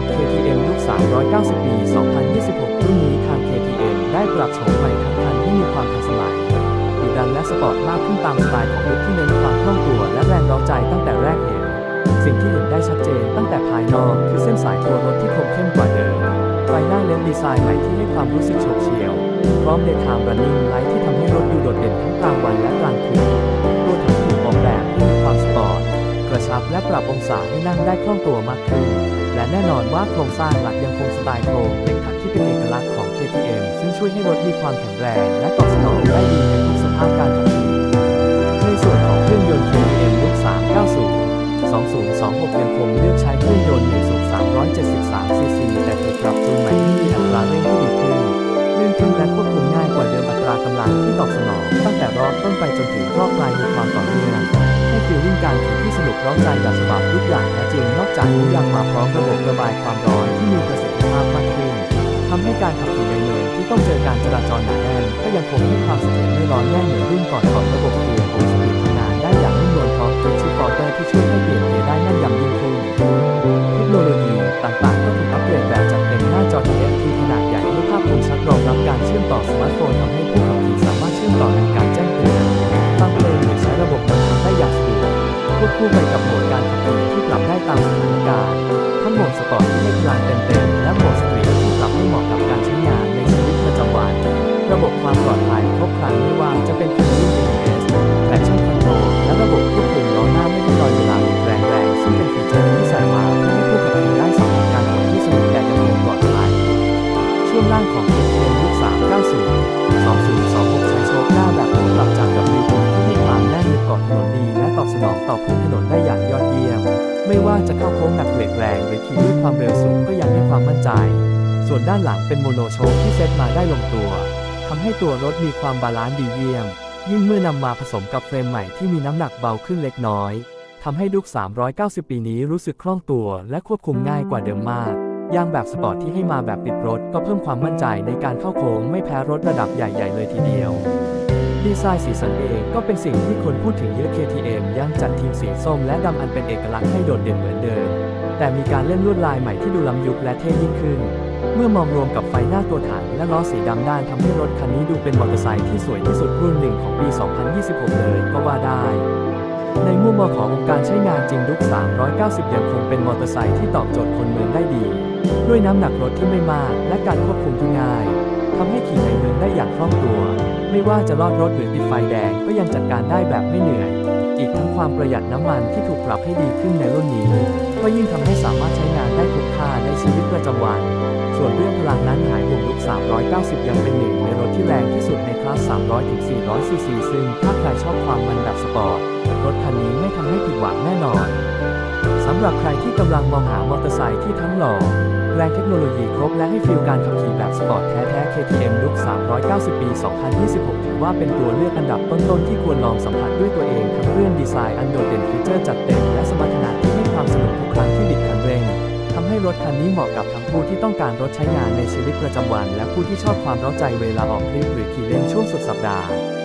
รับ KTM ยุค 390 ปี 2026 รุ่นนี้ทาง KTM ได้ปรับโฉมใหม่ทั้งคันให้มีความทันสมัยดุดันและสปอร์ตมากขึ้นตามสไตล์ของยุคที่เน้นความคล่องตัวและแรงร้าใจตั้งแต่แรกเห็น สิ่งที่เห็นได้ชัดเจนตั้งแต่ภายนอกคือเส้นสายตัวรถที่คมเข้มกว่าเดิมไฟหน้าเลนส์ดีไซน์ใหม่ที่ให้ความรู้สึกโฉบเฉี่ยว พร้อม Daytime Running Light ที่ทำให้รถดูโดดเด่นทั้งกลางวันและกลางคืนตัวถังถูกออกแบบให้มีความสปอร์ตกระชับและปรับองศาให้นั่งได้คล่องตัวมากขึ้น และแน่นอนว่าโครงสร้างหลักยังคงสไตล์โครงเหล็กถักที่เป็นเอกลักษณ์ของ KTM ซึ่งช่วยให้รถมีความแข็งแรงและตอบสนองได้ดีในทุกสภาพการขับขี่ในส่วนของเครื่องยนต์ KTM ยุค390 2026ยังคงเลือกใช้เครื่องยนต์1 ขี่ที่สนุกเร้าใจแบบฉบับทุกอย่างแท้จริงนอกจากนี้ยังมาพร้อมระบบระบายความร้อนที่มีประสิทธิภาพมากขึ้นทำให้การขับขี่ในเมืองที่ต้องเจอการจราจรหนาแน่นก็ยังคงให้ความเสถียรไม่ร้อนแน่นเหมือนรุ่นก่อนของระบบเกียร์โฮสปีดทำงานได้อย่างนุ่มนวลพร้อมฟีเจอร์ฟอร์เตอร์ที่ช่วยให้เปลี่ยนเกียร์ได้แม่นยำยิ่งขึ้นเทคโนโลยีต่างๆก็ถูกอัปเกรดแบบจัดเต็มหน้าจอ TFT ขนาดใหญ่ด้วยภาพคมชัดรองรับการเชื่อมต่อสมาร์ทโฟนทำให้ผู้ขับขี่สามารถเชื่อมต่อในการแจ้งเตือนฟังเพลงหรือใช้ระบบบันทึกได้อย่างสะดวกควบคู่ไป ค้งหนักเบรกแรงหรือขี่ด้วยความเร็วสูงก็ยังให้ความมั่นใจ ส่วนด้านหลังเป็นโมโนโชคที่เซตมาได้ลงตัวทำให้ตัวรถมีความบาลานซ์ดีเยี่ยม ยิ่งเมื่อนำมาผสมกับเฟรมใหม่ที่มีน้ำหนักเบาขึ้นเล็กน้อยทำให้ดุก 390 ปีนี้รู้สึกคล่องตัวและควบคุมง่ายกว่าเดิมมาก ยางแบบสปอร์ตที่ให้มาแบบติดรถก็เพิ่มความมั่นใจในการเข้าโค้งไม่แพ้รถระดับใหญ่ ๆ เลยทีเดียว ดีไซน์สีสันเองก็เป็นสิ่งที่คนพูดถึงเยอะ KTM ยังจัดทีมสีส้มและดำอันเป็นเอกลักษณ์ให้โดดเด่นเหมือนเดิม แต่มีการเล่นลวดลายใหม่ที่ดูล้ำยุคและเท่ยิ่งขึ้น เมื่อมองรวมกับไฟหน้าตัวถังและล้อสีดำด้านทำให้รถคันนี้ดูเป็นมอเตอร์ไซค์ที่สวยที่สุดรุ่นหนึ่งของปี 2026 เลยก็ว่าได้ในมุมมองขององค์การใช้งานจริงดุก 390 ยังคงเป็นมอเตอร์ไซค์ที่ตอบโจทย์คนเมืองได้ดี ด้วยน้ำหนักรถที่ไม่มากและการควบคุมที่ง่าย ทำให้ขี่ในเมืองได้อย่างคล่องตัว ไม่ว่าจะลอดรถหรือติดไฟแดงก็ยังจัดการได้แบบไม่เหนื่อย อีกทั้งความประหยัดน้ำมันที่ถูกปรับให้ดีขึ้นในรุ่นนี้ ก็ยิ่งทำให้สามารถใช้งานได้คุ้มค่าในชีวิตประจำวัน ส่วนเรื่องพลังนั้นหายห่วงลุก 390 ยังเป็นหนึ่งในรถที่แรงที่สุดในคลาส 300-400ซีซีซึ่งถ้าใครชอบความมันแบบสปอร์ตรถคันนี้ไม่ทำให้ผิดหวังแน่นอนสำหรับใครที่กำลังมองหามอเตอร์ไซค์ที่ทั้งหล่อ แรงเทคโนโลยีครบและให้ฟีลการขับขี่แบบสปอร์ตแท้ๆ KTM ลุก390 ปี 2026 ถือว่าเป็นตัวเลือกอันดับต้นๆ ที่ควรลองสัมผัสด้วยตัวเองทั้งเรื่องดีไซน์อันโดดเด่นฟีเจอร์จัดเต็มและสมรรถนะที่ให้ความสนุกทุกครั้งที่บิดคันเร่งทำให้รถคันนี้เหมาะกับทั้งผู้ที่ต้องการรถใช้งานในชีวิตประจำวัน และผู้ที่ชอบความร้าใจเวลาออกทริปหรือขี่เล่นช่วงสุดสัปดาห์